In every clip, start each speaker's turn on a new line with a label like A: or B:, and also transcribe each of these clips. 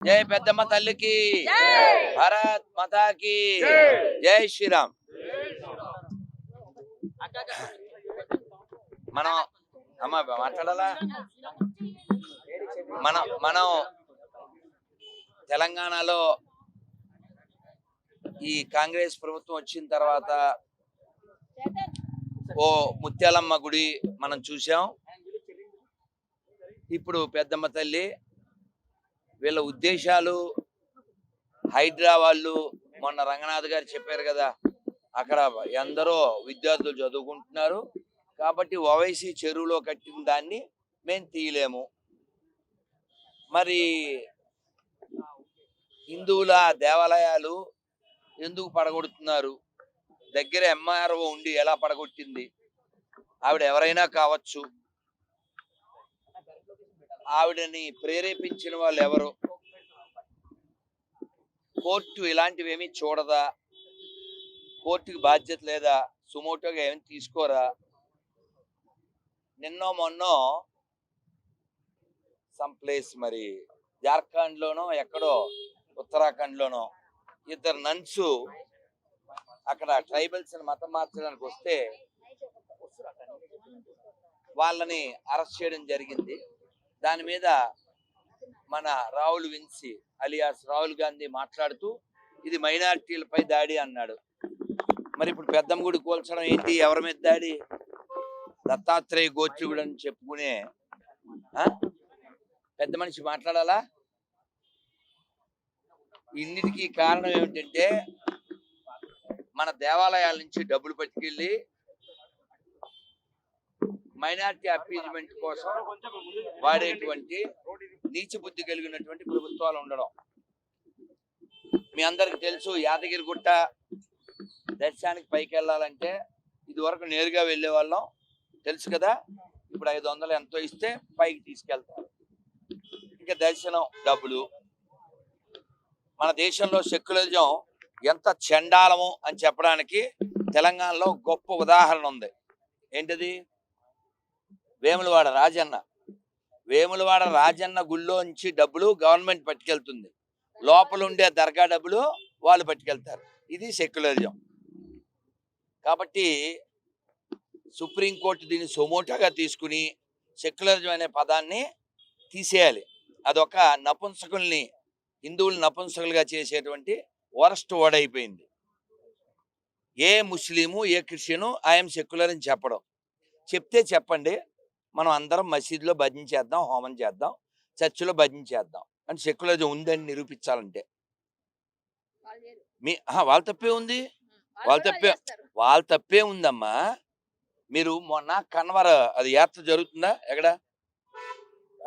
A: జై పెద్దమ్మ తల్లికి. భారత్ మాతాకి. జై. శ్రీరామ్. మనం అమ్మ మాట్లాడాలా? మనం మనం తెలంగాణలో ఈ కాంగ్రెస్ ప్రభుత్వం వచ్చిన తర్వాత ఓ ముత్యాలమ్మ గుడి మనం చూసాం ఇప్పుడు పెద్దమ్మ తల్లి వీళ్ళ ఉద్దేశాలు హైడ్రా వాళ్ళు మొన్న రంగనాథ్ గారు చెప్పారు కదా అక్కడ ఎందరో విద్యార్థులు చదువుకుంటున్నారు. కాబట్టి ఓవైసీ చెరువులో కట్టిన దాన్ని మేము తీయలేము. మరి హిందువుల దేవాలయాలు ఎందుకు పడగొడుతున్నారు? దగ్గర ఎంఆర్ఓ ఉండి ఎలా పడగొట్టింది? ఆవిడ ఎవరైనా కావచ్చు. ఆవిడని ప్రేరేపించిన వాళ్ళు ఎవరు కోర్టు ఇలాంటివి ఏమీ చూడదా? కోర్టుకి బాధ్యత లేదా? సుమోటోగా ఏమి తీసుకోరా? నిన్నో మొన్నో సమ్ ప్లేస్ మరి. జార్ఖండ్ లోనో ఎక్కడో ఉత్తరాఖండ్ లోనో ఇద్దరు నన్స్ అక్కడ ట్రైబల్స్ మతం మార్చడానికి వస్తే వాళ్ళని అరెస్ట్ చేయడం జరిగింది. దాని మీద మన రాహుల్ విన్సి అలియాస్ రాహుల్ గాంధీ మాట్లాడుతూ ఇది మైనారిటీలపై దాడి అన్నాడు. మరి ఇప్పుడు పెద్దమ్మ గుడి కూల్చడం ఏంటి? ఎవరి మీద దాడి? దత్తాత్రేయ గోత్రికుడు అని చెప్పుకునే ఆ? పెద్ద మనిషి మాట్లాడాలా? ఇన్నిటికీ కారణం ఏమిటంటే మన దేవాలయాల నుంచి డబ్బులు పట్టుకెళ్ళి మైనారిటీ అపీజ్మెంట్ కోసం వాడేటువంటి నీచి బుద్ధి కలిగినటువంటి ప్రభుత్వాలు ఉండడం. మీ అందరికి తెలుసు యాదగిరి గుట్ట దర్శనానికి పైకి వెళ్ళాలంటే ఇది వరకు నేరుగా వెళ్ళే వాళ్ళం తెలుసు కదా ఇప్పుడు ఐదు వందలు ఎంతో ఇస్తే పైకి తీసుకెళ్తారు. ఇంకా దర్శనం డబ్బులు. మన దేశంలో సెక్యులరిజం ఎంత చండాలము అని చెప్పడానికి తెలంగాణలో గొప్ప ఉదాహరణ ఉంది. ఏంటిది? వేములవాడ రాజన్న. వేములవాడ రాజన్న గుళ్ళోంచి డబ్బులు గవర్నమెంట్ పట్టుకెళ్తుంది. లోపల ఉండే దర్గా డబ్బులు వాళ్ళు పట్టుకెళ్తారు. ఇది సెక్యులరిజం. కాబట్టి సుప్రీంకోర్టు దీన్ని సొమోటాగా తీసుకుని సెక్యులరిజం అనే పదాన్ని తీసేయాలి. అదొక నపుంసకుల్ని హిందువులు నపుంసకులుగా చేసేటువంటి వరస్ట్ వర్డ్ అయిపోయింది. A Muslim a Christian I'm secular అని చెప్పడం. చెప్తే చెప్పండి మనం అందరం మసీదులో భజన చేద్దాం హోమం చేద్దాం చర్చిలో భజన చేద్దాం అంటే సెక్యులరిజం ఉందని నిరూపించాలంటే. మీ వాళ్ళ తప్పే ఉంది. వాళ్ళ తప్పే వాళ్ళ తప్పే ఉందమ్మా. మీరు మొన్న కన్వర అది యాత్ర జరుగుతుందా? ఎక్కడ?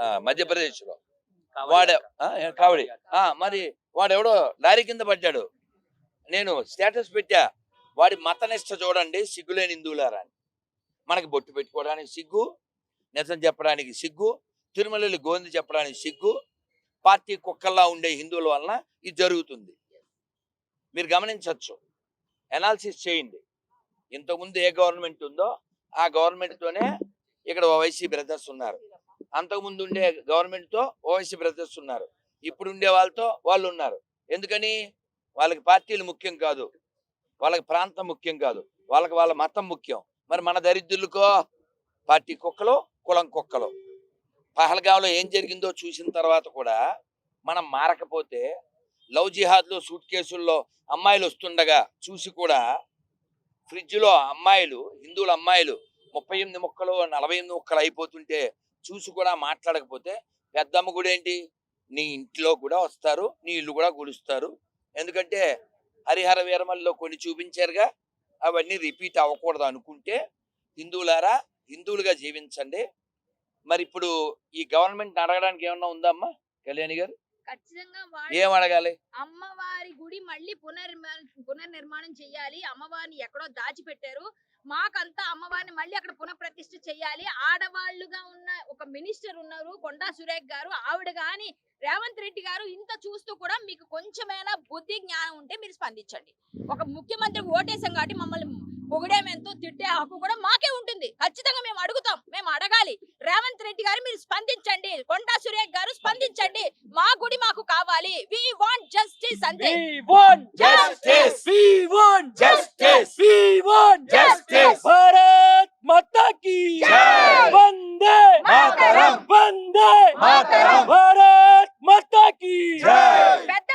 A: ఆ, మధ్యప్రదేశ్లో. వాడే కావడి ఆ, మరి వాడెవడో లారీ కింద పడ్డాడు. నేను స్టేటస్ పెట్టా. వాడి మతనిష్ట చూడండి సిగ్గులేని హిందువులారా అని. మనకి బొట్టు పెట్టుకోవడానికి సిగ్గు నిజం చెప్పడానికి సిగ్గు తిరుమలలో గోంది చెప్పడానికి సిగ్గు పార్టీ కుక్కల్లా ఉండే హిందువుల వలన ఇది జరుగుతుంది. మీరు గమనించవచ్చు ఎనాలిసిస్ చేయండి. ఇంతకుముందు ఏ గవర్నమెంట్ ఉందో ఆ గవర్నమెంట్తోనే తోనే ఇక్కడ ఓవైసీ బ్రదర్స్ ఉన్నారు. అంతకుముందు ఉండే గవర్నమెంట్తో ఓవైసీ బ్రదర్స్ ఉన్నారు. ఇప్పుడు ఉండే వాళ్ళతో వాళ్ళు ఉన్నారు. ఎందుకని? వాళ్ళకి పార్టీలు ముఖ్యం కాదు. వాళ్ళకి ప్రాంతం ముఖ్యం కాదు. వాళ్ళకి వాళ్ళ మతం ముఖ్యం. మరి మన దరిద్రులకో? పార్టీ కుక్కలు కులం కుక్కలు. పహల్గాంలో ఏం జరిగిందో చూసిన తర్వాత కూడా మనం మారకపోతే లవ్ జిహాద్లో సూట్ కేసుల్లో అమ్మాయిలు వస్తుండగా చూసి కూడా ఫ్రిడ్జ్లో అమ్మాయిలు హిందువుల అమ్మాయిలు ముప్పై ఎనిమిది ముక్కలు నలభై ఎనిమిది ముక్కలు అయిపోతుంటే చూసి కూడా మాట్లాడకపోతే పెద్దమ్మ కూడా ఏంటి? నీ ఇంట్లో కూడా వస్తారు నీ ఇల్లు కూడా గుడుస్తారు. ఎందుకంటే హరిహర వీరమల్లో కొన్ని చూపించారుగా అవన్నీ రిపీట్ అవ్వకూడదు అనుకుంటే హిందువులారా హిందువులుగా జీవించండి. మరి ఇప్పుడు ఈ గవర్నమెంట్ అడగడానికి ఏమన్నా ఉందమ్మా కళ్యాణి గారు?
B: ఖచ్చితంగా
A: ఏం అడగాలి?
B: అమ్మవారి గుడి మళ్ళీ పునర్నిర్మాణం పునర్నిర్మాణం చెయ్యాలి అమ్మవారిని ఎక్కడో దాచిపెట్టారు. మాకంతా అమ్మవారిని మళ్ళీ అక్కడ పునఃప్రతిష్ఠ చేయాలి. ఆడవాళ్ళుగా ఉన్న ఒక మినిస్టర్ ఉన్నారు కొండా సురేఖ్ గారు. ఆవిడ గాని రేవంత్ రెడ్డి గారు ఇంత చూస్తూ కూడా మీకు కొంచెమైనా బుద్ధి జ్ఞానం ఉంటే మీరు స్పందించండి. ఒక ముఖ్యమంత్రికి ఓటేసాం కాబట్టి మమ్మల్ని పొగిడేమెంతో తిట్టే హక్కు కూడా మాకే ఉంటుంది. ఖచ్చితంగా మేము అడుగుతాం. మేము అడగాలి. రేవంత్ రెడ్డి గారు మీరు స్పందించండి. కొండా సురేఖ్ గారు స్పందించండి. మా గుడి మాకు కావాలి. వి వాంట్ జస్టిస్ అంతే భారత్ మాతా
C: కీ
B: వందే
C: మాతరం
D: వందే మాతరం భారత్ మాతా కీ పెద్ద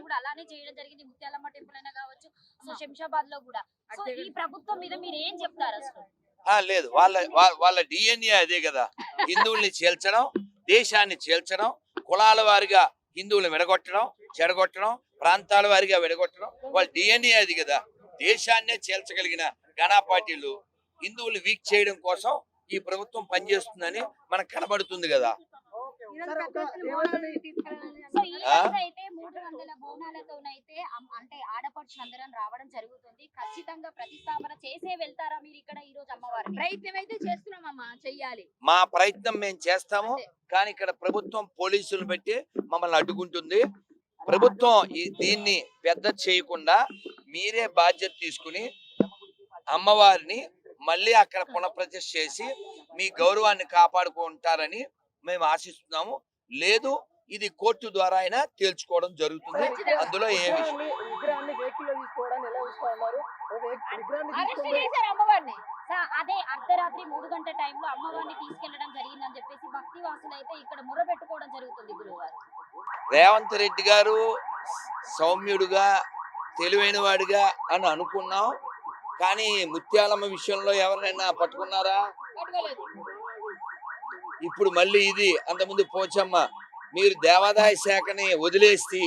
D: కూడా అలానే చేయడం జరిగింది. ముత్యాలమ్మ టెంపుల్ అయినా కావచ్చు సో శంషాబాద్లో కూడా. సో ఈ ప్రభుత్వం మీద మీరు ఏం చెప్తారు అసలు?
A: ఆ, లేదు. వాళ్ళ వాళ్ళ డిఎన్ఏ అదే కదా. హిందువుల్ని చేల్చడం దేశాన్ని చేల్చడం కులాల వారిగా హిందువులను విడగొట్టడం చెడగొట్టడం ప్రాంతాల వారిగా విడగొట్టడం వాళ్ళ డిఎన్ఏ అది కదా. దేశాన్నే చేల్చగలిగిన గణా పార్టీలు హిందువులు వీక్ చేయడం కోసం ఈ ప్రభుత్వం పనిచేస్తుందని మనకు కనబడుతుంది కదా.
D: సో ఈ
A: ఆ?
D: రోజు అయితే మూడు వందల బోనాలతోనైతే అమ్- అంటే ఆడపడుచులు అందరం రావడం జరుగుతుంది. ఖచ్చితంగా ప్రతిష్టాపన చేసే వెళ్తారా మీరు ఇక్కడ ఈ రోజు అమ్మవారిని?
B: ప్రయత్నం అయితే చేస్తున్నామమ్మా చెయ్యాలి.
A: మా ప్రయత్నం మేము చేస్తాము కానీ ఇక్కడ ప్రభుత్వం పోలీసులు పెట్టి మమ్మల్ని అడ్డుకుంటుంది. ప్రభుత్వం దీన్ని పెద్ద చేయకుండా మీరే బాధ్యత తీసుకుని అమ్మవారిని మళ్ళీ అక్కడ పునఃప్రతిష్ఠ చేసి మీ గౌరవాన్ని కాపాడుకుంటారని మేము ఆశిస్తున్నాము. లేదు ఇది కోర్టు ద్వారా అయినా తేల్చుకోవడం జరుగుతుంది. అందులో ఏ
D: అదే అర్ధరాత్రి మూడు గంటల టైంలో అమ్మవారిని తీసుకెళ్ళడం జరిగిందని చెప్పేసి భక్తి వాసులు అయితే ఇక్కడ ముర్ర పెట్టుకోవడం జరుగుతుంది గురువారు.
A: రేవంత్ రెడ్డి గారు సౌమ్యుడుగా తెలివైన వాడిగా అని అనుకున్నాం. కానీ ముత్యాలమ్మ విషయంలో ఎవరినైనా పట్టుకున్నారా?
B: పట్టుకోలేదు.
A: ఇప్పుడు మళ్ళీ ఇది అంతకుముందు పోచమ్మ మీరు దేవాదాయ శాఖని వదిలేసి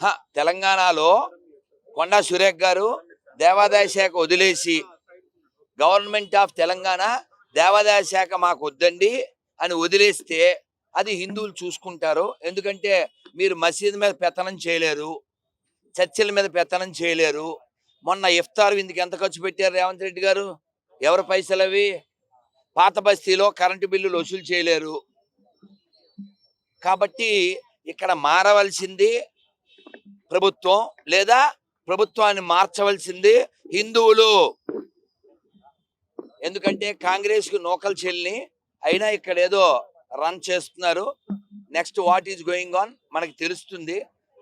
A: హ, తెలంగాణలో కొండా సురేఖ్ గారు దేవాదాయ శాఖ వదిలేసి గవర్నమెంట్ ఆఫ్ తెలంగాణ దేవాదాయ శాఖ మాకు వద్దండి అని వదిలేస్తే అది హిందువులు చూసుకుంటారు. ఎందుకంటే మీరు మసీదు మీద పెత్తనం చేయలేరు చర్చిల మీద పెత్తనం చేయలేరు. మొన్న ఇఫ్తార్ విందుకు ఎంత ఖర్చు పెట్టారు రేవంత్ రెడ్డి గారు? ఎవరు పైసలు అవి పాత బస్తీలో కరెంటు బిల్లులు వసూలు చేయలేరు. కాబట్టి ఇక్కడ మారవలసింది ప్రభుత్వం లేదా ప్రభుత్వాన్ని మార్చవలసింది హిందువులు. ఎందుకంటే కాంగ్రెస్కు కు చెల్లిని అయినా ఇక్కడ ఏదో రన్ చేస్తున్నారు. Next what is going on మనకి తెలుస్తుంది.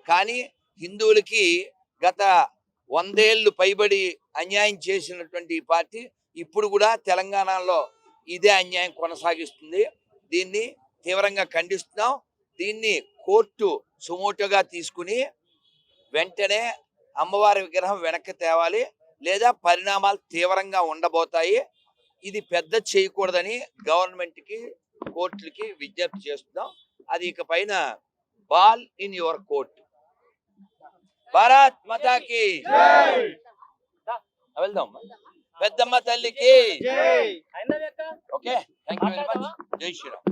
A: కానీ హిందువులకి గత వందేళ్ళు పైబడి అన్యాయం చేసినటువంటి ఈ పార్టీ ఇప్పుడు కూడా తెలంగాణలో ఇదే అన్యాయం కొనసాగిస్తుంది. దీన్ని తీవ్రంగా ఖండిస్తున్నాం. దీన్ని కోర్టు సుమోటోగా తీసుకుని వెంటనే అమ్మవారి విగ్రహం వెనక్కి తేవాలి. లేదా పరిణామాలు తీవ్రంగా ఉండబోతాయి. ఇది పెద్ద చేయకూడదని గవర్నమెంట్కి కోర్టులకి విజ్ఞప్తి చేస్తున్నాం. అది ఇక పైన ball in your court. Bharat మతాకి వెళ్దాం. పెద్దమ్మ తల్లికి. Okay. Thank you very much జై శ్రీరామ్.